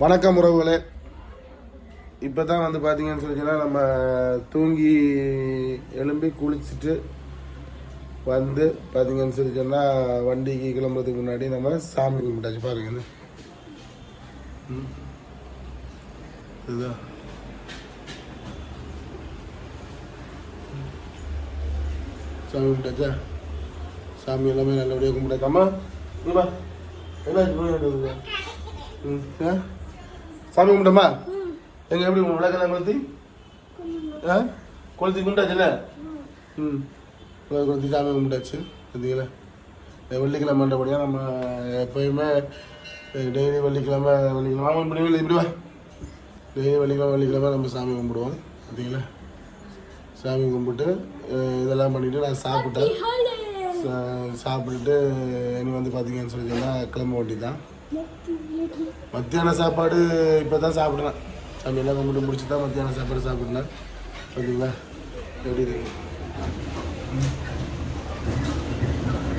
வணக்கம் உறவுகளே. இப்போ தான் வந்து பார்த்தீங்கன்னு சொல்லிச்சுன்னா நம்ம தூங்கி எழும்பி குளிச்சுட்டு வந்து பார்த்தீங்கன்னு சொல்லி சொன்னால் வண்டிக்கு கிளம்புறதுக்கு முன்னாடி நம்ம சாமி கும்பிட்டாச்சு. பாருங்க ம். இதுதான். சாமி கும்பிட்டாச்சா? சாமி எல்லாமே நல்லபடியாக கும்பிட்டாச்சாம்மா என்ன ம் ஆ? சாமி கும்பிட்டோமா எங்க எப்படி விளக்கெல்லாம் கொளுத்தி? ஆ? கொளுத்தி கும்பிட்டாச்சுல ம். கொளுத்தி சாமி கும்பிட்டாச்சு பார்த்தீங்களா வெள்ளிக்கிழமை மண்டபடியாக நம்ம எப்பயுமே டெய்லி வெள்ளிக்கிழமை வெள்ளிக்கிழமை. ஆமாம் இப்படி இல்லை, இப்படி வா. டெய்லி வெள்ளிக்கிழமை வெள்ளிக்கிழமை நம்ம சாமி கும்பிடுவோம் பார்த்தீங்களா சாமி கும்பிட்டு இதெல்லாம் பண்ணிவிட்டு நான் சாப்பிட்டேன். சாப்பிட்டுட்டு இனி வந்து பார்த்தீங்கன்னு சொல்லி சொன்னால் கிளம்ப வேண்டி தான். மத்தியான சாப்பாடு இப்போ தான் சாப்பிட்றேன். சாமி எல்லாம் கும்பிட்டு முடிச்சு தான் மத்தியான சாப்பாடு சாப்பிட்றேன். ஓகேங்களா எப்படி இருக்கு?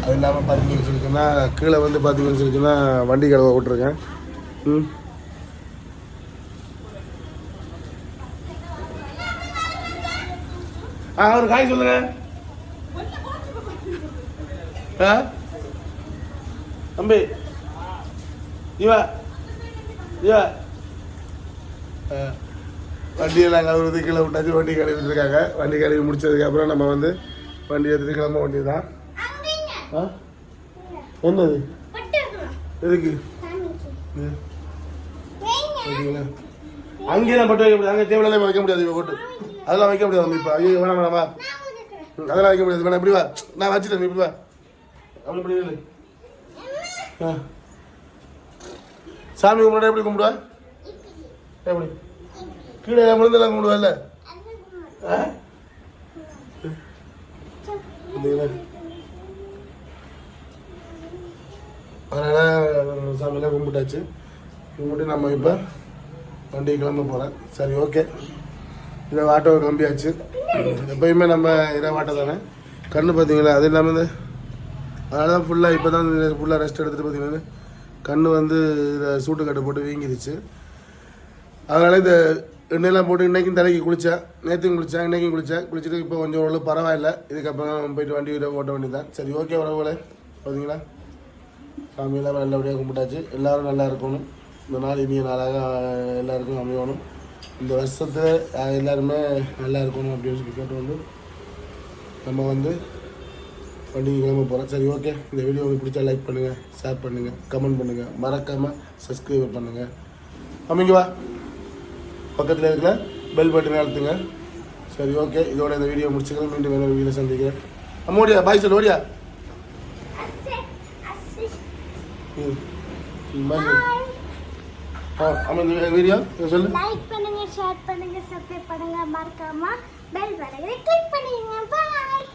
அது இல்லாமல் பார்த்தீங்கன்னு சொல்லி கீழே வந்து பார்த்தீங்கன்னு சொல்லி வண்டி கழுவ விட்ருக்கேன் ம். ஆ ஒரு காய் சொல்லுங்க. ஆ? தம்பி இவா இவா. ஆ, வண்டியெல்லாம் கழுவுறது கீழே விட்டாச்சு வண்டி கழுவிட்டு இருக்காங்க வண்டி கழுவி முடிச்சதுக்கு அப்புறம் நம்ம வந்து வண்டி எடுத்துட்டு கிளம்ப வேண்டியதுதான். ஆ? என்னது எதுக்கு? இது, பார்த்தீங்களா அங்கேயே தான் பட்டு வைக்க முடியாது. அங்கே டேபிளெல்லாம் வைக்க முடியாது இப்போ போட்டு. அதெல்லாம் வைக்க முடியாது இப்போ. ஐயோ வேணாம் வேணாமா அதெல்லாம் வைக்க முடியாது. வேணாம் இப்படி வா. நான் வச்சுட்டேன் இப்படி வா. அப்படி இப்படி ஆ. சாமி கும்பிட எப்படி கும்பிடுவா? எப்படி? கீழே விழுந்தெல்லாம் கும்பிடுவாள்ல? ஆ? பார்த்தீங்களா அதனால் சாமியெல்லாம் கும்பிட்டாச்சு. கும்பிட்டு நம்ம இப்போ வண்டி கிளம்ப போகிறேன் சரி ஓகே. இதை ஆட்டோ கிளம்பியாச்சு. எப்பயுமே நம்ம இரவாட்டை தானே? கண்ணு பார்த்தீங்களா? அது இல்லாமல் இந்த அதனால தான் ஃபுல்லாக இப்போ தான் ஃபுல்லாக ரெஸ்ட் எடுத்துகிட்டு பார்த்தீங்கன்னா கண் வந்து இதை சூட்டுக்கட்டு போட்டு வீங்கிருச்சு. அதனால் இந்த எண்ணெயெல்லாம் போட்டு இன்றைக்கும் தலைக்கு குளித்தேன் நேற்றுக்கும் குளித்தேன் இன்றைக்கும் குளித்தேன் குளிச்சுட்டு இப்போ கொஞ்சம் ஓரளவு பரவாயில்ல. இதுக்கப்புறம் போயிட்டு வண்டி விட ஓட்ட வேண்டியதான் சரி ஓகே உறவுகளே. பார்த்தீங்களா சாமியெல்லாம் நல்லபடியாக கும்பிட்டாச்சு. எல்லோரும் நல்லா இருக்கணும். இந்த நாள் இனிய நாளாக எல்லாருக்கும் அமையணும். இந்த வருஷத்தை எல்லாருமே நல்லா இருக்கணும் அப்படின்னு சொல்லி கேட்டு வந்து நம்ம வந்து வண்டிக்கு கிளம்ப போகிறேன் சரி ஓகே இந்த வீடியோ உங்களுக்கு பிடிச்சா லைக் பண்ணுங்கள் ஷேர் பண்ணுங்கள் கமெண்ட் பண்ணுங்கள் மறக்காமல் சப்ஸ்கிரைப் பண்ணுங்கள் அமைங்க வா பக்கத்தில் இருக்கிற பெல் பட்டன் அழுத்துங்க. சரி ஓகே இதோட இந்த வீடியோ முடிச்சுக்கிறேன். மீண்டும் வேறு வீடியோ சந்திக்கிறேன். அம்மோடியா பாய் சொல்லு ஓடியா? ம். ம், பாய் ஆ ஆமாம் வீடியோ சொல்லு. லைக் பண்ணுங்க ஷேர் பண்ணுங்க சப்ஸ்கிரைப் பண்ணுங்க. மறக்காம பெல் பட்டனை கிளிக் பண்ணுங்க பாய்